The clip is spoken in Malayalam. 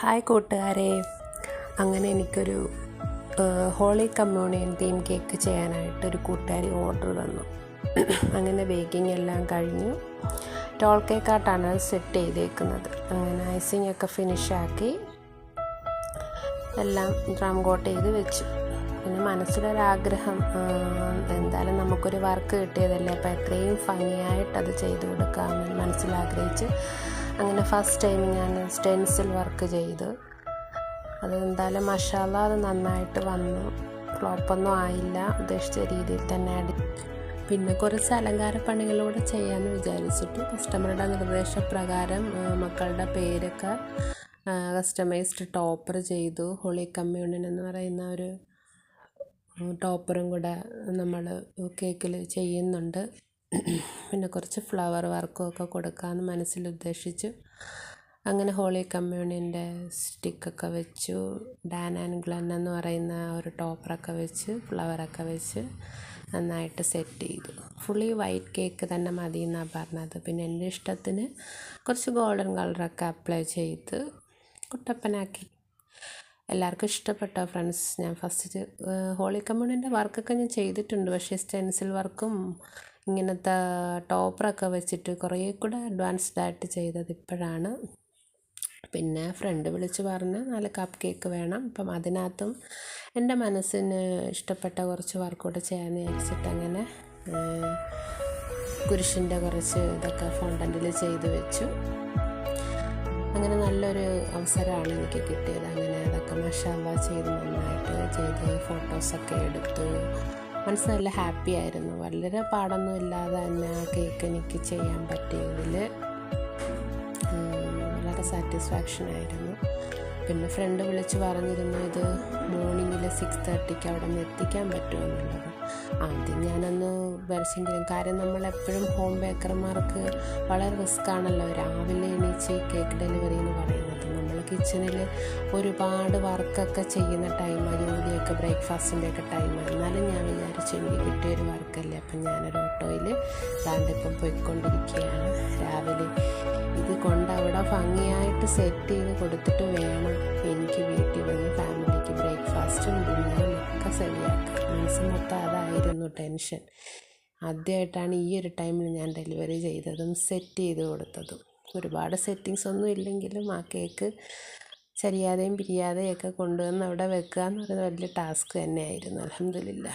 ഹായ് കൂട്ടുകാരെ. അങ്ങനെ എനിക്കൊരു ഹോളി കമ്മ്യൂണിയൻ തീം കേക്ക് ചെയ്യാനായിട്ട് ഒരു കൂട്ടുകാരി ഓർഡർ തന്നു അങ്ങനെ ബേക്കിംഗ് എല്ലാം കഴിഞ്ഞു. ടോൾ കേക്കായിട്ടാണ് സെറ്റ് ചെയ്തേക്കുന്നത്. അങ്ങനെ ഐസിങ് ഒക്കെ ഫിനിഷാക്കി എല്ലാം ഡ്രം കോട്ട് ചെയ്ത് വെച്ചു. പിന്നെ മനസ്സിലൊരാഗ്രഹം എന്തായാലും നമുക്കൊരു വർക്ക് കിട്ടിയതല്ലേ? അപ്പോൾ എത്രയും ഭംഗിയായിട്ട് അത് ചെയ്തു കൊടുക്കാമെന്ന് മനസ്സിലാഗ്രഹിച്ച് അങ്ങനെ ഫസ്റ്റ് ടൈം ഞാൻ സ്റ്റെൻസിൽ വർക്ക് ചെയ്തു. അത് എന്തായാലും മഷാല അത് നന്നായിട്ട് വന്നു. ഫ്ലോപ്പൊന്നും ആയില്ല. ഉദ്ദേശിച്ച രീതിയിൽ തന്നെ അടി പിന്നെ കുറച്ച് അലങ്കാര പണികളൂടെ ചെയ്യാമെന്ന് വിചാരിച്ചിട്ട് കസ്റ്റമറുടെ നിർദ്ദേശപ്രകാരം മക്കളുടെ പേരൊക്കെ കസ്റ്റമൈസ്ഡ് ടോപ്പർ ചെയ്തു. ഹോളി കമ്മ്യൂണിൻ എന്ന് പറയുന്ന ഒരു ടോപ്പറും കൂടെ നമ്മൾ കേക്കിൽ ചെയ്യുന്നുണ്ട്. പിന്നെ കുറച്ച് ഫ്ലവർ വർക്കും ഒക്കെ കൊടുക്കാമെന്ന് മനസ്സിൽ ഉദ്ദേശിച്ചു അങ്ങനെ ഹോളി കമ്മ്യൂണിന്റെ സ്റ്റിക്കൊക്കെ വെച്ചു. ഡാൻ ആൻഡ് ഗ്ലൻ എന്ന് പറയുന്ന ഒരു ടോപ്പറൊക്കെ വെച്ച് ഫ്ലവറൊക്കെ വെച്ച് നന്നായിട്ട് സെറ്റ് ചെയ്തു. ഫുള്ളി വൈറ്റ് കേക്ക് തന്നെ മതി എന്നാണ് പറഞ്ഞത്. പിന്നെ എന്റെ ഇഷ്ടത്തിന് കുറച്ച് ഗോൾഡൻ കളറൊക്കെ അപ്ലൈ ചെയ്ത് കുട്ടപ്പനാക്കി. എല്ലാവർക്കും ഇഷ്ടപ്പെട്ടോ ഫ്രണ്ട്സ് ഞാൻ ഫസ്റ്റ് ഹോളി കമ്മ്യൂണിന്റെ വർക്കൊക്കെ ഞാൻ ചെയ്തിട്ടുണ്ട്. പക്ഷേ സ്റ്റെൻസിൽ വർക്കും ഇങ്ങനത്തെ ടോപ്പറൊക്കെ വെച്ചിട്ട് കുറേ കൂടെ അഡ്വാൻസ്ഡ് ആയിട്ട് ചെയ്തത് ഇപ്പോഴാണ്. പിന്നെ ഫ്രണ്ട് വിളിച്ച് പറഞ്ഞ് നാല് കപ്പ് കേക്ക് വേണം. അപ്പം അതിനകത്തും എന്റെ മനസ്സിന് ഇഷ്ടപ്പെട്ട കുറച്ച് വർക്കൗട്ട് ചെയ്യാമെന്ന് വിചാരിച്ചിട്ട് അങ്ങനെ കുരിശിന്റെ കുറച്ച് ഇതൊക്കെ ഫോണ്ടന്റിൽ ചെയ്ത് വെച്ചു. അങ്ങനെ നല്ലൊരു അവസരമാണ് എനിക്ക് കിട്ടിയത്. അങ്ങനെ അതൊക്കെ മഷാല ചെയ്ത് നന്നായിട്ട് ചെയ്ത് ഫോട്ടോസൊക്കെ എടുത്തു മനസ്സ് നല്ല ഹാപ്പി ആയിരുന്നു. വളരെ പാടൊന്നും ഇല്ലാതെ തന്നെ ആ കേക്ക് എനിക്ക് ചെയ്യാൻ പറ്റിയതിൽ വളരെ സാറ്റിസ്ഫാക്ഷൻ ആയിരുന്നു. പിന്നെ ഫ്രണ്ട് വിളിച്ച് പറഞ്ഞിരുന്നു ഇത് മോർണിംഗിൽ സിക്സ് തേർട്ടിക്ക് അവിടെ നിന്ന് എത്തിക്കാൻ പറ്റുമെന്നുള്ളത് ആദ്യം ഞാനൊന്ന് വരച്ചെങ്കിലും കാര്യം നമ്മളെപ്പോഴും ഹോം ബേക്കർമാർക്ക് വളരെ റിസ്ക് ആണല്ലോ. രാവിലെ എണീച്ച് കേക്ക് ഡെലിവറി എന്ന് പറയുന്നത് നമ്മൾ കിച്ചണിൽ ഒരുപാട് വർക്കൊക്കെ ചെയ്യുന്ന ടൈമാണ് ജോലിയൊക്കെ ബ്രേക്ക്ഫാസ്റ്റിന്റെ ഒക്കെ ടൈമാണ് എന്നാലും ഞാൻ വിചാരിച്ചു എനിക്ക് കിട്ടിയൊരു വർക്കല്ലേ അപ്പം ഞാനൊരു ഓട്ടോയിൽ ദാണ്ടിപ്പം പോയിക്കൊണ്ടിരിക്കുകയാണ്. രാവിലെ ഇത് കൊണ്ട് അവിടെ ഭംഗിയായിട്ട് സെറ്റ് ചെയ്ത് കൊടുത്തിട്ട് വേണം എനിക്ക് വീട്ടിൽ വന്ന് ഫാമിലിക്ക് ബ്രേക്ക്ഫാസ്റ്റും ഡിന്നറും ഒക്കെ ശരിയാക്കാൻ മനസ്സ് മൊത്തം അതായിരുന്നു ടെൻഷൻ ആദ്യമായിട്ടാണ് ഈ ഒരു ടൈമിൽ ഞാൻ ഡെലിവറി ചെയ്തതും സെറ്റ് ചെയ്ത് കൊടുത്തതും. ഒരുപാട് സെറ്റിങ്സ് ഒന്നും ഇല്ലെങ്കിലും ആ കേക്ക് ചരിയാതെയും പിരിയാതെയും ഒക്കെ കൊണ്ടുവന്ന് അവിടെ വെക്കുക എന്ന് പറയുന്നത് വലിയ ടാസ്ക് തന്നെയായിരുന്നു അലഹമില്ല